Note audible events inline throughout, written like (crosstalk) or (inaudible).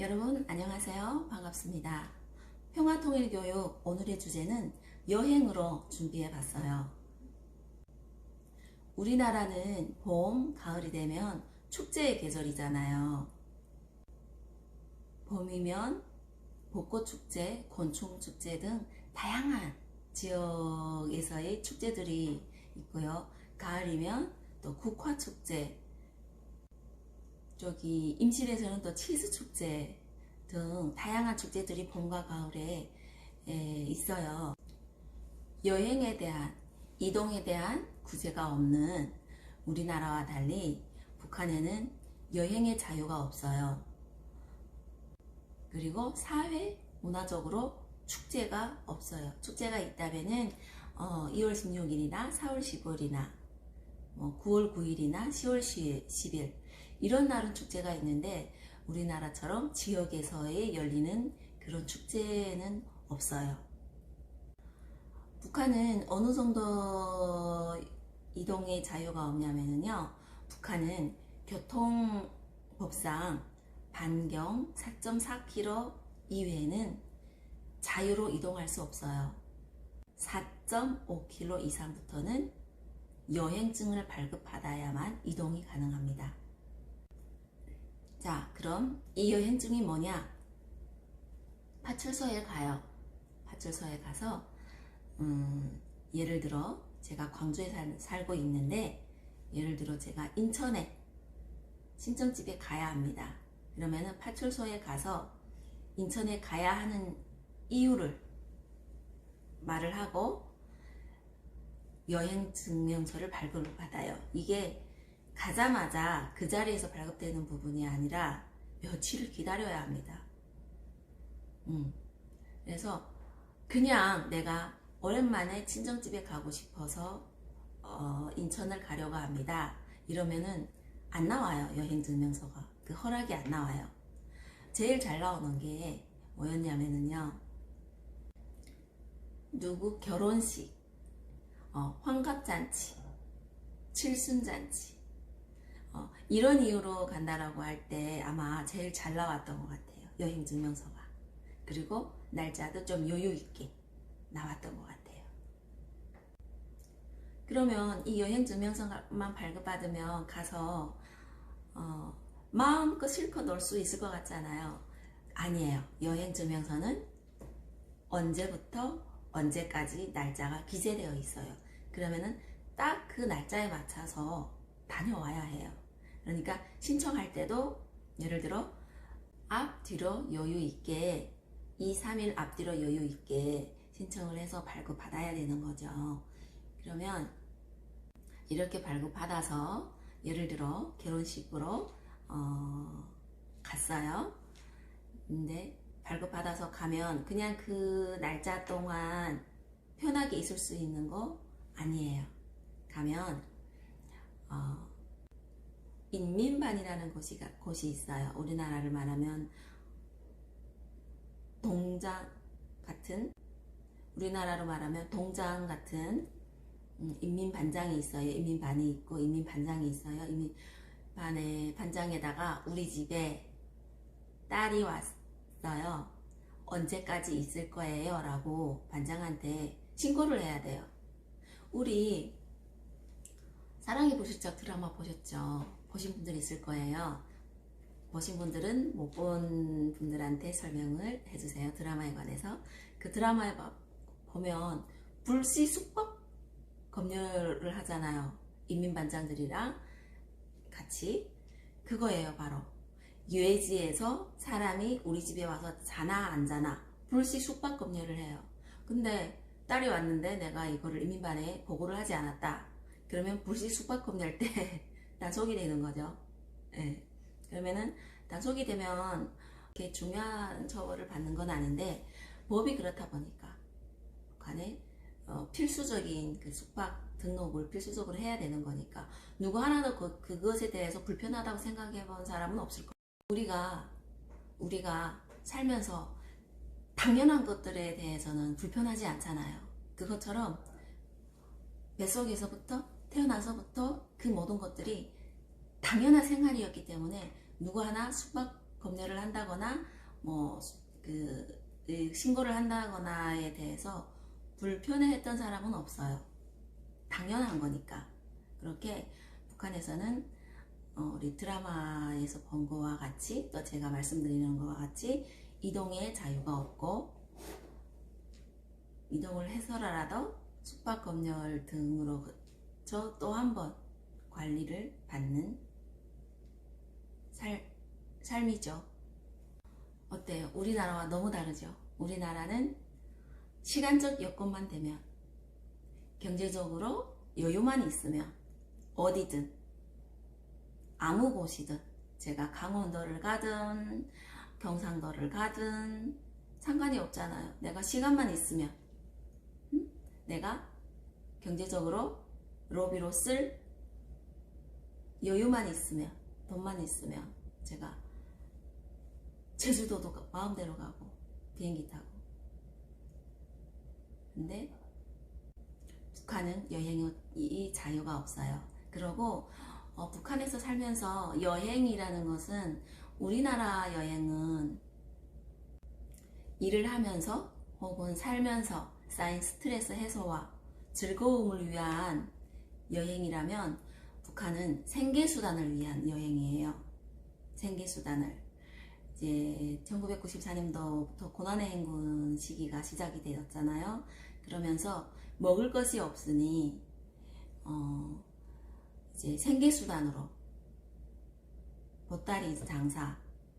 여러분 안녕하세요. 반갑습니다. 평화통일교육 오늘의 주제는 여행으로 준비해 봤어요. 우리나라는 봄, 가을이 되면 축제의 계절이잖아요. 봄이면 벚꽃축제, 곤충축제 등 다양한 지역에서의 축제들이 있고요. 가을이면 또 국화축제, 저기 임실에서는 또 치즈 축제 등 다양한 축제들이 봄과 가을에 에, 있어요. 여행에 대한 이동에 대한 구제가 없는 우리나라와 달리 북한에는 여행의 자유가 없어요. 그리고 사회 문화적으로 축제가 없어요. 축제가 있다면은 어, 2월 16일이나 4월 15일이나 뭐 9월 9일이나 10월 10일 이런 날은 축제가 있는데 우리나라처럼 지역에서의 열리는 그런 축제는 없어요. 북한은 어느 정도 이동의 자유가 없냐면요. 북한은 교통법상 반경 4.4km 이외에는 자유로 이동할 수 없어요. 4.5km 이상부터는 여행증을 발급받아야만 이동이 가능합니다. 자, 그럼 이 여행증이 뭐냐? 파출소에 가요. 파출소에 가서 음, 예를 들어 제가 광주에 살, 살고 있는데 예를 들어 제가 인천에 신청집에 가야 합니다. 그러면은 파출소에 가서 인천에 가야 하는 이유를 말을 하고 여행 증명서를 발급을 받아요. 이게 가자마자 그 자리에서 발급되는 부분이 아니라 며칠을 기다려야 합니다. 음. 그래서 그냥 내가 오랜만에 친정집에 가고 싶어서 어, 인천을 가려고 합니다. 이러면은 안 나와요. 여행 증명서가. 그 허락이 안 나와요. 제일 잘 나오는 게 뭐였냐면은요. 누구 결혼식, 어, 환갑잔치, 칠순잔치, 어, 이런 이유로 간다라고 할 때 아마 제일 잘 나왔던 것 같아요. 여행 증명서가. 그리고 날짜도 좀 여유 있게 나왔던 것 같아요. 그러면 이 여행 증명서만 발급받으면 가서 어, 마음껏 실컷 놀 수 있을 것 같잖아요. 아니에요. 여행 증명서는 언제부터 언제까지 날짜가 기재되어 있어요. 그러면은 딱 그 날짜에 맞춰서 다녀와야 해요. 그러니까 신청할 때도 예를 들어 앞뒤로 여유 있게 2, 3일 앞뒤로 여유 있게 신청을 해서 발급받아야 되는 거죠. 그러면 이렇게 발급받아서 예를 들어 결혼식으로 어, 갔어요. 근데 발급받아서 가면 그냥 그 날짜 동안 편하게 있을 수 있는 거 아니에요. 가면 어, 인민반이라는 곳이, 곳이 있어요. 우리나라를 말하면 동장 같은 우리나라로 말하면 동장 같은 음, 인민반장이 있어요. 인민반이 있고 인민반장이 있어요. 인민반의 반장에다가 우리 집에 딸이 왔어요. 언제까지 있을 거예요? 라고 반장한테 신고를 해야 돼요. 우리 사랑의 보실적 드라마 보셨죠? 보신 분들 있을 거예요. 보신 분들은 못 본 분들한테 설명을 해주세요. 드라마에 관해서. 그 드라마에 보면 불시 숙박 검열을 하잖아요. 인민반장들이랑 같이. 그거예요, 바로. 유해지에서 사람이 우리 집에 와서 자나 안 자나 불시 숙박 검열을 해요. 근데 딸이 왔는데 내가 이거를 인민반에 보고를 하지 않았다. 그러면 불시 숙박 검열 때 (laughs) 단속이 되는 거죠. 예. 그러면은 단속이 되면 이렇게 중요한 처벌을 받는 건 아닌데 법이 그렇다 보니까 북한에 어, 필수적인 그 숙박 등록을 필수적으로 해야 되는 거니까 누구 하나도 그, 그것에 대해서 불편하다고 생각해 본 사람은 없을 거예요. 우리가 우리가 살면서 당연한 것들에 대해서는 불편하지 않잖아요. 그것처럼 뱃속에서부터 태어나서부터 그 모든 것들이 당연한 생활이었기 때문에 누구 하나 숙박 검열을 한다거나 뭐 그 신고를 한다거나에 대해서 불편해했던 사람은 없어요. 당연한 거니까. 그렇게 북한에서는 어, 우리 드라마에서 본 거와 같이 또 제가 말씀드리는 거와 같이 이동의 자유가 없고 이동을 해서라도 숙박 검열 등으로 저 또 한 번 관리를 받는 살, 삶이죠. 어때요? 우리나라와 너무 다르죠? 우리나라는 시간적 여건만 되면 경제적으로 여유만 있으면 어디든 아무 곳이든 제가 강원도를 가든 경상도를 가든 상관이 없잖아요. 내가 시간만 있으면 응? 내가 경제적으로 로비로 쓸 여유만 있으면 돈만 있으면 제가 제주도도 가- 마음대로 가고 비행기 타고 근데 북한은 여행이 이 자유가 없어요. 그리고 어, 북한에서 살면서 여행이라는 것은 우리나라 여행은 일을 하면서 혹은 살면서 쌓인 스트레스 해소와 즐거움을 위한 여행이라면 북한은 생계수단을 위한 여행이에요. 생계수단을. 이제 1994년도부터 고난의 행군 시기가 시작이 되었잖아요. 그러면서 먹을 것이 없으니 어, 이제 생계수단으로 보따리 장사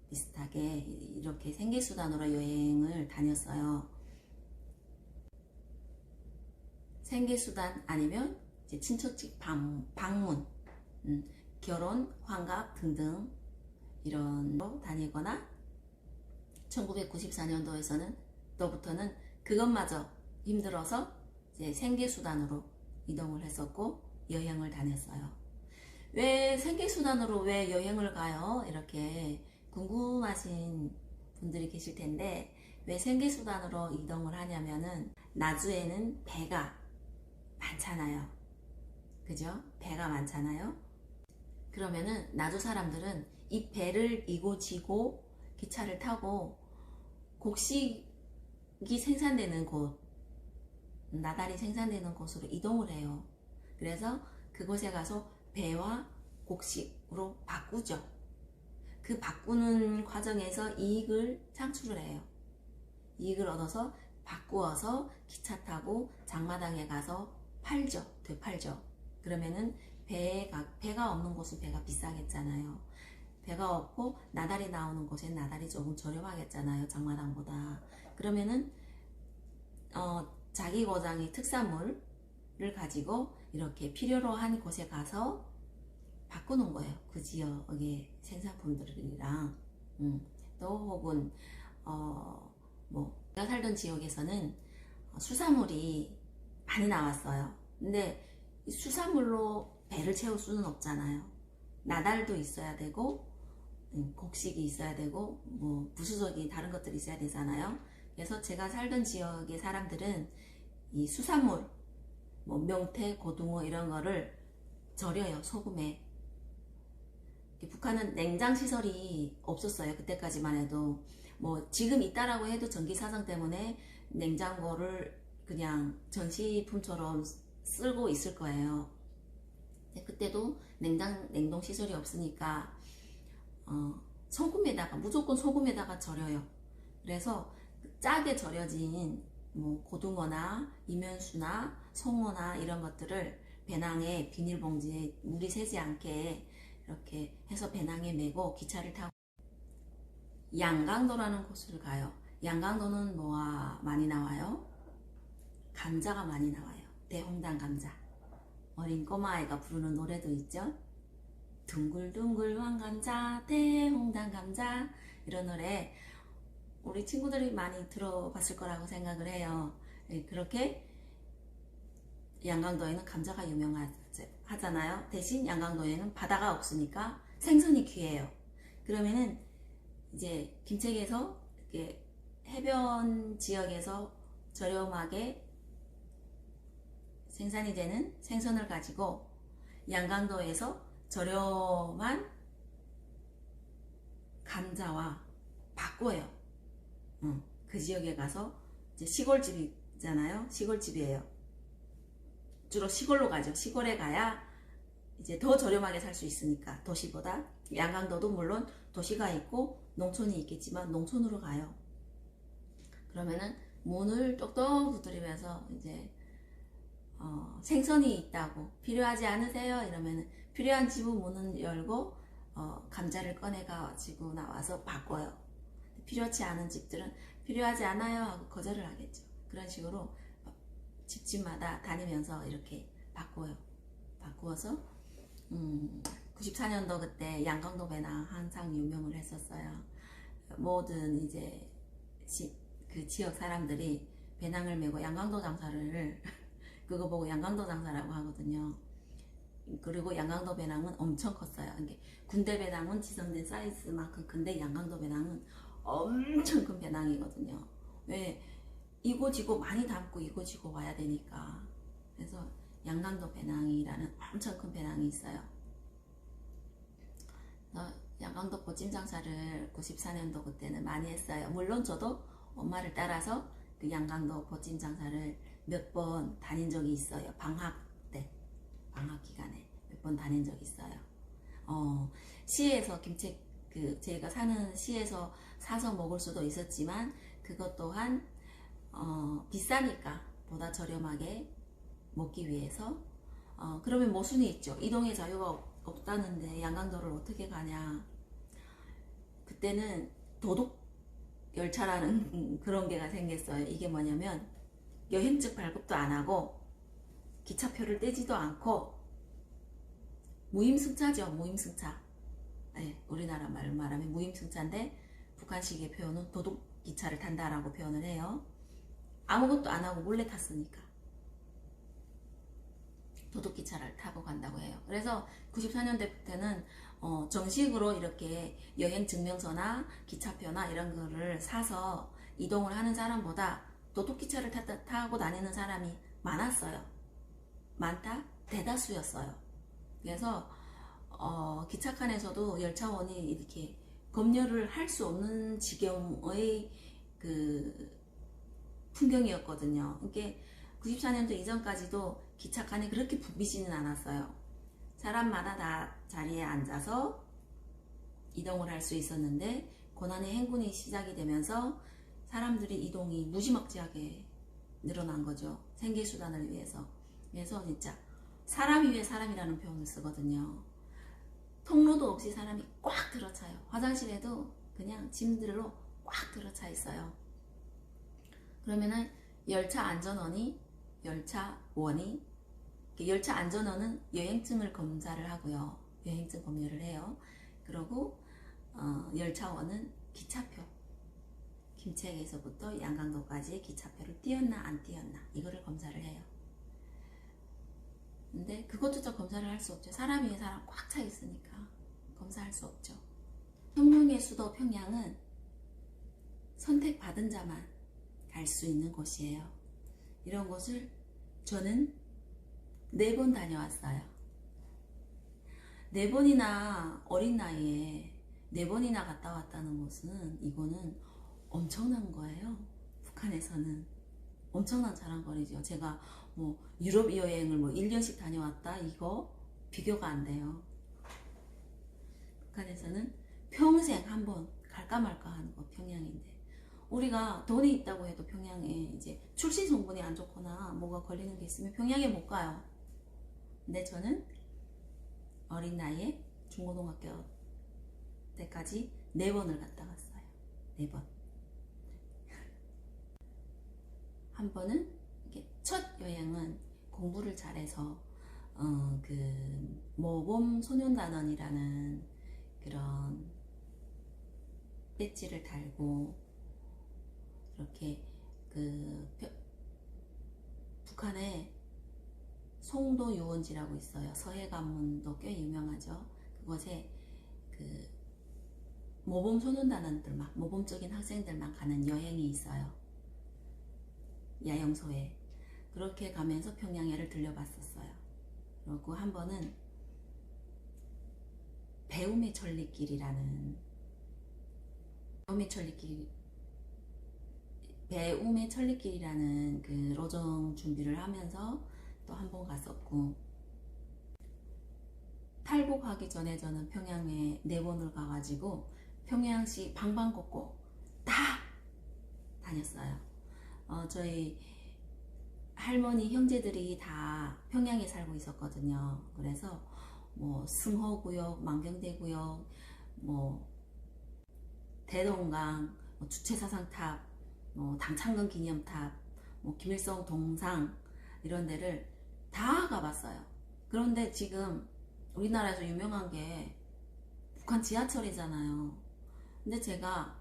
비슷하게 이렇게 생계수단으로 여행을 다녔어요. 생계수단 아니면 이제 친척집 방, 방문, 음, 결혼, 환갑 등등 이런로 다니거나 1994년도에서는 또부터는 그것마저 힘들어서 이제 생계수단으로 이동을 했었고 여행을 다녔어요. 왜 생계수단으로 왜 여행을 가요? 이렇게 궁금하신 분들이 계실 텐데 왜 생계수단으로 이동을 하냐면은 나주에는 배가 많잖아요. 그죠? 배가 많잖아요. 그러면은 나주 사람들은 이 배를 이고 지고 기차를 타고 곡식이 생산되는 곳, 나달이 생산되는 곳으로 이동을 해요. 그래서 그곳에 가서 배와 곡식으로 바꾸죠. 그 바꾸는 과정에서 이익을 창출을 해요. 이익을 얻어서 바꾸어서 기차 타고 장마당에 가서 팔죠. 되팔죠. 그러면은 배가, 배가 없는 곳은 배가 비싸겠잖아요. 배가 없고 나달이 나오는 곳엔 나달이 조금 저렴하겠잖아요. 장마당보다. 그러면은 어, 자기 고장의 특산물을 가지고 이렇게 필요로 한 곳에 가서 바꾸는 거예요. 그 지역의 생산품들이랑. 음, 또 혹은 어, 뭐 내가 살던 지역에서는 수산물이 많이 나왔어요. 근데 이 수산물로 배를 채울 수는 없잖아요. 나달도 있어야 되고 음, 곡식이 있어야 되고 뭐 부수적인 다른 것들이 있어야 되잖아요. 그래서 제가 살던 지역의 사람들은 이 수산물 뭐 명태, 고등어 이런 거를 절여요 소금에. 북한은 냉장 시설이 없었어요 그때까지만 해도 뭐 지금 있다라고 해도 전기 사상 때문에 냉장고를 그냥 전시품처럼 쓰고 있을 거예요. 그때도 냉장 냉동 시설이 없으니까 어, 소금에다가 무조건 소금에다가 절여요. 그래서 짜게 절여진 뭐 고등어나 이면수나 송어나 이런 것들을 배낭에 비닐봉지에 물이 새지 않게 이렇게 해서 배낭에 메고 기차를 타고 양강도라는 곳을 가요. 양강도는 뭐가 많이 나와요? 감자가 많이 나와요. 대홍당 감자. 어린 꼬마아이가 부르는 노래도 있죠. 둥글둥글 황감자, 대홍당 감자 이런 노래 우리 친구들이 많이 들어봤을 거라고 생각을 해요. 예, 그렇게 양강도에는 감자가 유명하잖아요. 대신 양강도에는 바다가 없으니까 생선이 귀해요. 그러면은 이제 김책에서 해변 지역에서 저렴하게 생산이 되는 생선을 가지고 양강도에서 저렴한 감자와 바꿔요. 응, 그 지역에 가서 이제 시골집이잖아요. 시골집이에요. 주로 시골로 가죠. 시골에 가야 이제 더 저렴하게 살 수 있으니까 도시보다 양강도도 물론 도시가 있고 농촌이 있겠지만 농촌으로 가요. 그러면은 문을 똑똑 두드리면서 이제 어, 생선이 있다고 필요하지 않으세요? 이러면은 필요한 집은 문을 열고 어, 감자를 꺼내 가지고 나와서 바꿔요. 필요치 않은 집들은 필요하지 않아요 하고 거절을 하겠죠. 그런 식으로 집집마다 다니면서 이렇게 바꿔요. 바꾸어서 음, 94년도 그때 양강도 배낭 항상 유명을 했었어요. 모든 이제 지, 그 지역 사람들이 배낭을 메고 양강도 장사를 그거 보고 양강도 장사라고 하거든요. 그리고 양강도 배낭은 엄청 컸어요. 군대 배낭은 지선된 사이즈만큼 큰데 양강도 배낭은 엄청 큰 배낭이거든요. 왜 이고 지고 많이 담고 이고 지고 와야 되니까. 그래서 양강도 배낭이라는 엄청 큰 배낭이 있어요. 양강도 보찜 장사를 94년도 그때는 많이 했어요. 물론 저도 엄마를 따라서 그 양강도 보찜 장사를 몇 번 다닌 적이 있어요. 방학 때, 방학 기간에 몇 번 다닌 적이 있어요. 어, 시에서 김치 그 제가 사는 시에서 사서 먹을 수도 있었지만 그것 또한 어, 비싸니까 보다 저렴하게 먹기 위해서 어, 그러면 모순이 있죠. 이동의 자유가 없- 없다는데 양강도를 어떻게 가냐. 그때는 도둑 열차라는 (laughs) 그런 게가 생겼어요. 이게 뭐냐면 여행증 발급도 안 하고 기차표를 떼지도 않고 무임승차죠. 무임승차. 네, 우리나라 말로 말하면 무임승차인데 북한식의 표현은 도둑 기차를 탄다라고 표현을 해요. 아무것도 안 하고 몰래 탔으니까. 도둑기차를 타고 간다고 해요. 그래서 94년대부터는 어, 정식으로 이렇게 여행 증명서나 기차표나 이런 거를 사서 이동을 하는 사람보다 도둑기차를 타, 타고 다니는 사람이 많았어요. 많다? 대다수였어요. 그래서 어, 기차칸에서도 열차원이 이렇게 검열을 할 수 없는 지경의 그 풍경이었거든요. 이게 94년도 이전까지도 기차칸이 그렇게 붐비지는 않았어요. 사람마다 다 자리에 앉아서 이동을 할 수 있었는데 고난의 행군이 시작이 되면서 사람들이 이동이 무지막지하게 늘어난 거죠. 생계수단을 위해서. 그래서 진짜 사람 위에 사람이라는 표현을 쓰거든요. 통로도 없이 사람이 꽉 들어차요. 화장실에도 그냥 짐들로 꽉 들어차 있어요. 그러면은 열차 안전원이 열차원이 열차 안전원은 여행증을 검사를 하고요. 여행증 검열을 해요. 그리고 어, 열차원은 기차표 김책에서부터 양강도까지 기차표를 띄었나 안 띄었나 이거를 검사를 해요. 근데 그것조차 검사를 할 수 없죠. 사람 위에 사람 꽉 차 있으니까 검사할 수 없죠. 평양의 수도 평양은 선택받은 자만 갈 수 있는 곳이에요. 이런 곳을 저는 네 번 다녀왔어요. 네 번이나 어린 나이에 네 번이나 갔다 왔다는 것은 이거는 엄청난 거예요. 북한에서는 엄청난 자랑거리죠. 제가 뭐 유럽 여행을 뭐 1년씩 다녀왔다 이거 비교가 안 돼요. 북한에서는 평생 한번 갈까 말까 하는 거 평양인데 우리가 돈이 있다고 해도 평양에 이제 출신 성분이 안 좋거나 뭐가 걸리는 게 있으면 평양에 못 가요. 근데 저는 어린 나이에 중고등학교 때까지 네 번을 갔다 왔어요. 네 번. 한 번은 첫 여행은 공부를 잘해서 어, 그 모범 소년단원이라는 그런 배지를 달고 이렇게 그 펴- 북한에 송도 유원지라고 있어요. 서해 관문도 꽤 유명하죠. 그곳에 그 모범 소년단원들만 모범적인 학생들만 가는 여행이 있어요. 야영소에 그렇게 가면서 평양에를 들려봤었어요. 그리고 한 번은 배움의 천리길이라는 배움의 천리길 배움의 천리길이라는 그 로정 준비를 하면서 또 한 번 갔었고 탈북하기 전에 저는 평양에 네 번을 가가지고 평양시 방방곡곡 다 다녔어요. 어, 저희 할머니 형제들이 다 평양에 살고 있었거든요. 그래서 뭐 승호구역, 만경대구역, 뭐 대동강, 뭐 주체사상탑, 뭐 당창건 기념탑, 뭐 김일성 동상 이런 데를 다 가봤어요. 그런데 지금 우리나라에서 유명한 게 북한 지하철이잖아요. 근데 제가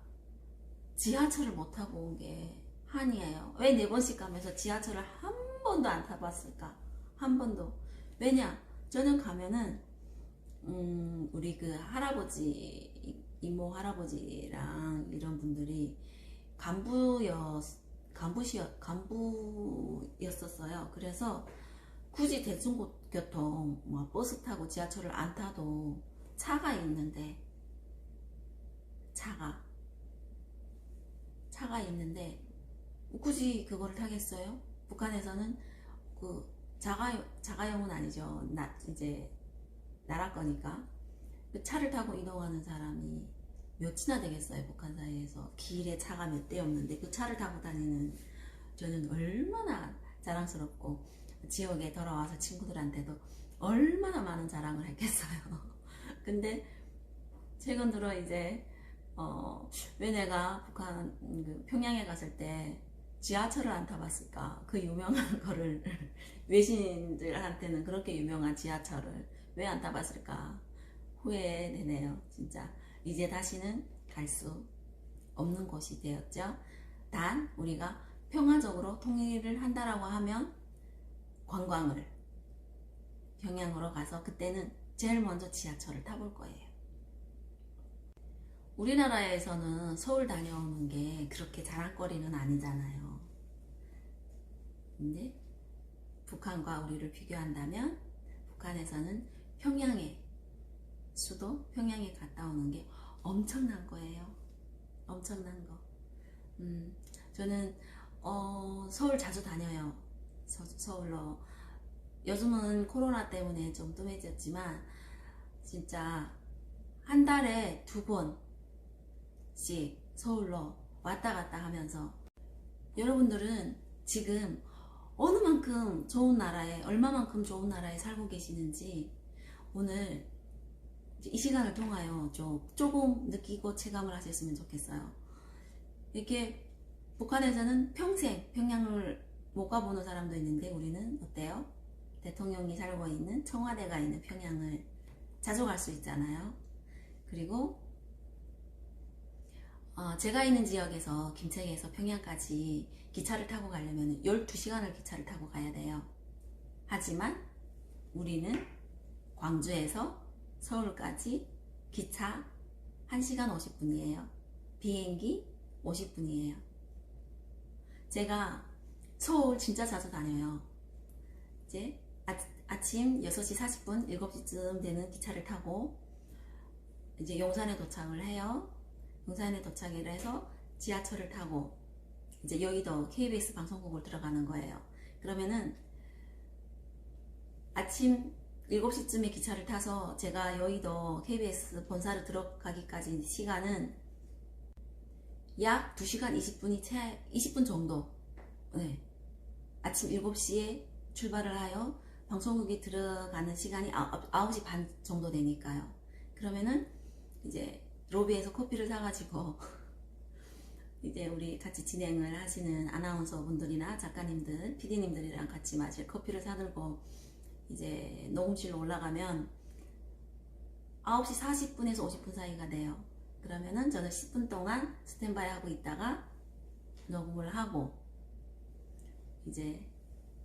지하철을 못 타고 온 게 한이에요. 왜 네 번씩 가면서 지하철을 한 번도 안 타봤을까? 한 번도. 왜냐? 저는 가면은 음, 우리 그 할아버지 이모 할아버지랑 이런 분들이 간부였 간부시였 간부였었어요. 그래서 굳이 대중교통 뭐 버스 타고 지하철을 안 타도 차가 있는데 차가 차가 있는데 굳이 그거를 타겠어요? 북한에서는 그 자가 자가용은 아니죠. 나 이제 나라 거니까 그 차를 타고 이동하는 사람이 몇이나 되겠어요 북한 사이에서 길에 차가 몇 대 없는데 그 차를 타고 다니는 저는 얼마나 자랑스럽고 지역에 돌아와서 친구들한테도 얼마나 많은 자랑을 했겠어요 (laughs) 근데 최근 들어 이제 어, 왜 내가 북한 그 평양에 갔을 때 지하철을 안 타봤을까 그 유명한 (laughs) 거를 외신들한테는 그렇게 유명한 지하철을 왜 안 타봤을까 후회되네요 진짜 이제 다시는 갈 수 없는 곳이 되었죠. 단 우리가 평화적으로 통일을 한다라고 하면 관광을 평양으로 가서 그때는 제일 먼저 지하철을 타볼 거예요. 우리나라에서는 서울 다녀오는 게 그렇게 자랑거리는 아니잖아요. 근데 북한과 우리를 비교한다면 북한에서는 평양에 수도 평양에 갔다 오는 게 엄청난 거예요. 엄청난 거. 음, 저는 어, 서울 자주 다녀요. 서, 울로 요즘은 코로나 때문에 좀 뜸해졌지만 진짜 한 달에 두번 씩 서울로 왔다 갔다 하면서 여러분들은 지금 어느 만큼 좋은 나라에 얼마만큼 좋은 나라에 살고 계시는지 오늘 이 시간을 통하여 좀 조금 느끼고 체감을 하셨으면 좋겠어요. 이렇게 북한에서는 평생 평양을 못 가보는 사람도 있는데 우리는 어때요? 대통령이 살고 있는 청와대가 있는 평양을 자주 갈 수 있잖아요. 그리고 어, 제가 있는 지역에서 김책에서 평양까지 기차를 타고 가려면 12시간을 기차를 타고 가야 돼요. 하지만 우리는 광주에서 서울까지 기차 1시간 50분이에요. 비행기 50분이에요. 제가 서울 진짜 자주 다녀요. 이제 아, 침 6시 40분, 7시쯤 되는 기차를 타고 이제 용산에 도착을 해요. 용산에 도착을 해서 지하철을 타고 이제 여의도 KBS 방송국을 들어가는 거예요. 그러면은 아침 7시쯤에 기차를 타서 제가 여의도 KBS 본사를 들어가기까지 시간은 약 2시간 20분이 채 20분 정도 네. 아침 7시에 출발을 하여 방송국에 들어가는 시간이 9시 반 정도 되니까요 그러면은 이제 로비에서 커피를 사가지고 (laughs) 이제 우리 같이 진행을 하시는 아나운서 분들이나 작가님들, PD님들이랑 같이 마실 커피를 사들고 이제 녹음실로 올라가면 9시 40분에서 50분 사이가 돼요. 그러면은 저는 10분 동안 스탠바이 하고 있다가 녹음을 하고 이제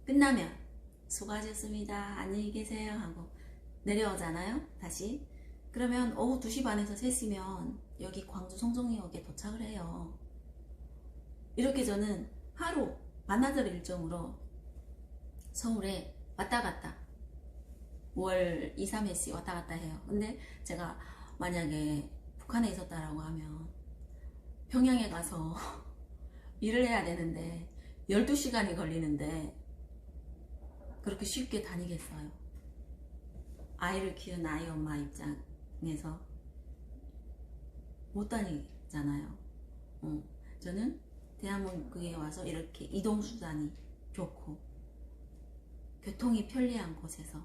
끝나면 수고하셨습니다. 안녕히 계세요 하고 내려오잖아요. 다시. 그러면 오후 2시 반에서 3시면 여기 광주 송정역에 도착을 해요. 이렇게 저는 하루 만나들 일정으로 서울에 왔다 갔다 월 2, 3회씩 왔다 갔다 해요. 근데 제가 만약에 북한에 있었다라고 하면 평양에 가서 (laughs) 일을 해야 되는데 12시간이 걸리는데 그렇게 쉽게 다니겠어요. 아이를 키운 아이 엄마 입장 에서 못 다니잖아요. 어, 저는 대한민국에 와서 이렇게 이동수단이 좋고 교통이 편리한 곳에서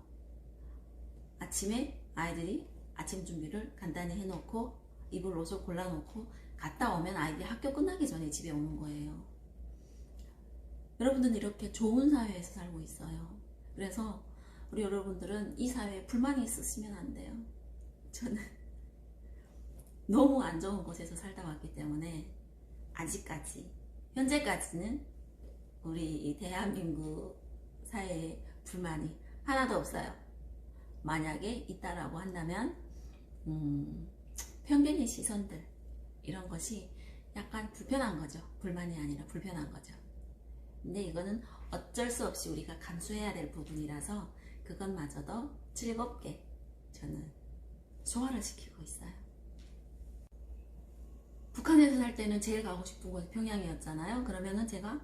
아침에 아이들이 아침 준비를 간단히 해놓고 입을 옷을 골라놓고 갔다 오면 아이들이 학교 끝나기 전에 집에 오는 거예요. 여러분들은 이렇게 좋은 사회에서 살고 있어요. 그래서 우리 여러분들은 이 사회에 불만이 있으시면 안 돼요. 저는 너무 안 좋은 곳에서 살다 왔기 때문에 아직까지 현재까지는 우리 이 대한민국 사회에 불만이 하나도 없어요. 만약에 있다라고 한다면 음, 편견의 시선들 이런 것이 약간 불편한 거죠. 불만이 아니라 불편한 거죠. 근데 이거는 어쩔 수 없이 우리가 감수해야 될 부분이라서 그것마저도 즐겁게 저는 소화를 시키고 있어요. 북한에서 살 때는 제일 가고 싶은 곳이 평양이었잖아요. 그러면은 제가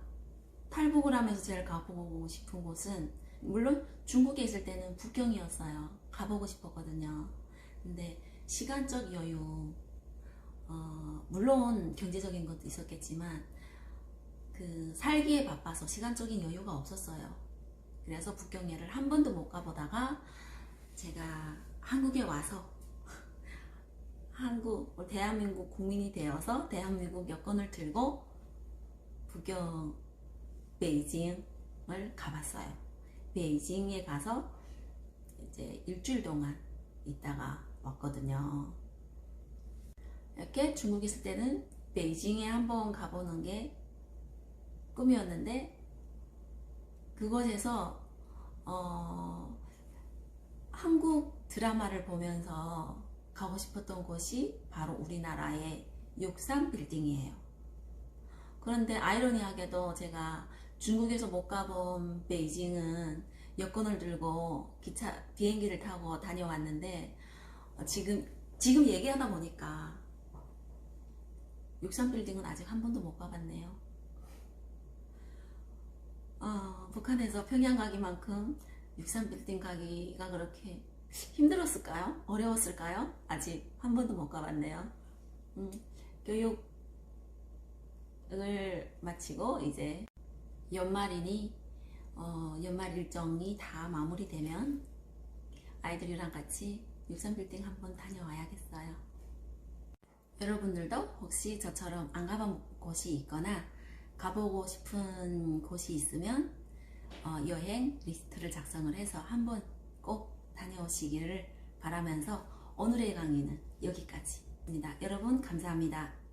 탈북을 하면서 제일 가보고 싶은 곳은 물론 중국에 있을 때는 북경이었어요. 가보고 싶었거든요. 근데 시간적 여유, 어, 물론 경제적인 것도 있었겠지만 그 살기에 바빠서 시간적인 여유가 없었어요. 그래서 북경에를 한 번도 못 가보다가 제가 한국에 와서 한국 대한민국 국민이 되어서 대한민국 여권을 들고 북경 베이징을 가봤어요. 베이징에 가서 이제 일주일 동안 있다가 왔거든요. 이렇게 중국에 있을 때는 베이징에 한번 가보는 게 꿈이었는데 그곳에서 어, 한국 드라마를 보면서 가고 싶었던 곳이 바로 우리나라의 63 빌딩이에요. 그런데 아이러니하게도 제가 중국에서 못 가본 베이징은 여권을 들고 기차 비행기를 타고 다녀왔는데 어, 지금 지금 얘기하다 보니까 63 빌딩은 아직 한 번도 못 가봤네요. 어, 북한에서 평양 가기만큼 63 빌딩 가기가 그렇게 힘들었을까요? 어려웠을까요? 아직 한 번도 못 가봤네요. 음, 교육을 마치고 이제 연말이니 어, 연말 일정이 다 마무리되면 아이들이랑 같이 63 빌딩 한번 다녀와야겠어요. 여러분들도 혹시 저처럼 안 가본 곳이 있거나 가보고 싶은 곳이 있으면 어, 여행 리스트를 작성을 해서 한번 꼭 다녀오시기를 바라면서 오늘의 강의는 여기까지입니다. 여러분 감사합니다.